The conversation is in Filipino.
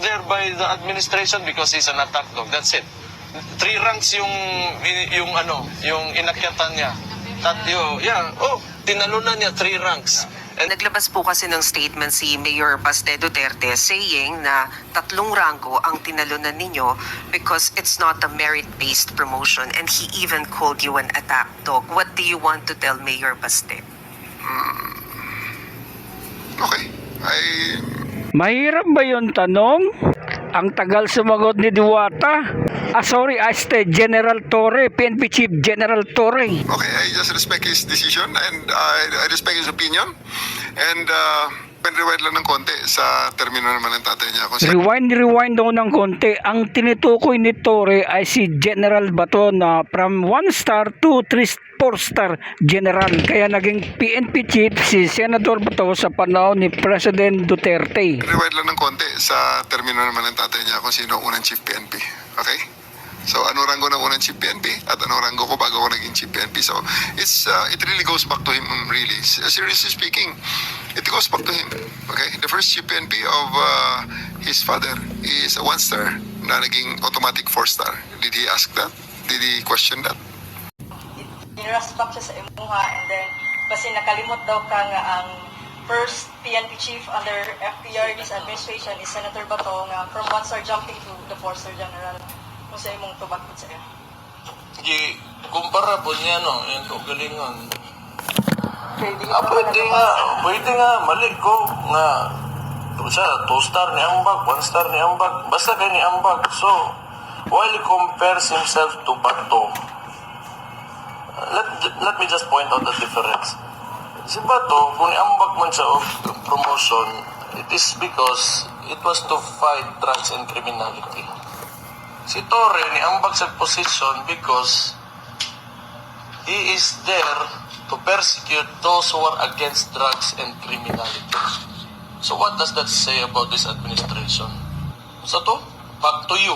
there by the administration because he's an attack dog. That's it. Three ranks yung yung ano, yung inakyatan niya. Tatlo, yeah, oh, tinalunan niya three ranks. And Naglabas po kasi ng statement si Mayor Baste Duterte saying na tatlong ranggo ang tinalunan ninyo because it's not a merit-based promotion and he even called you an attack dog. What do you want to tell Mayor Baste? Okay. I Mahirap ba yung tanong? Ang tagal sumagot ni Diwata. Ah, sorry, Aste, General Torre, PNP Chief General Torre. okay, I just respect his decision and I, I respect his opinion. And uh, rewind lang ng konti sa termino naman ng tatay niya. Kung sa Rewind, rewind daw ng konti. Ang tinutukoy ni Torre ay si General Bato na from 1 star to 3 4 star general. Kaya naging PNP chief si Senator Bato sa panahon ni President Duterte. rewind lang ng konti sa termino naman ng tatay niya kung sino ang unang chief PNP. Okay? So, ano ranggo ng unang chief PNP at ano ranggo ko bago ako naging chief PNP. So, it's, uh, it really goes back to him, really. S- Seriously speaking, it goes back to him. Okay? The first chief PNP of uh, his father is a one-star na naging automatic four-star. Did he ask that? Did he question that? Niraspak siya sa imuha and then kasi nakalimot daw ka nga ang first PNP chief under FPRD's administration is Senator Bato nga from one star jumping to the four star general. Kung sa imong tubag sa iyo. Di, kumpara po niya, no, yung kaugalingon. Okay, di Ah, pwede nga, pwede nga, mali ko nga, siya, two star ni Ambag, one star ni Ambag, basta kay ni Ambag. So, while he compares himself to Bato, let, let me just point out the difference. Si Bato, kung ni-ambag man siya of promotion, it is because it was to fight drugs and criminality. Si Torre, ni-ambag sa position because he is there to persecute those who are against drugs and criminality. So what does that say about this administration? So to, back to you.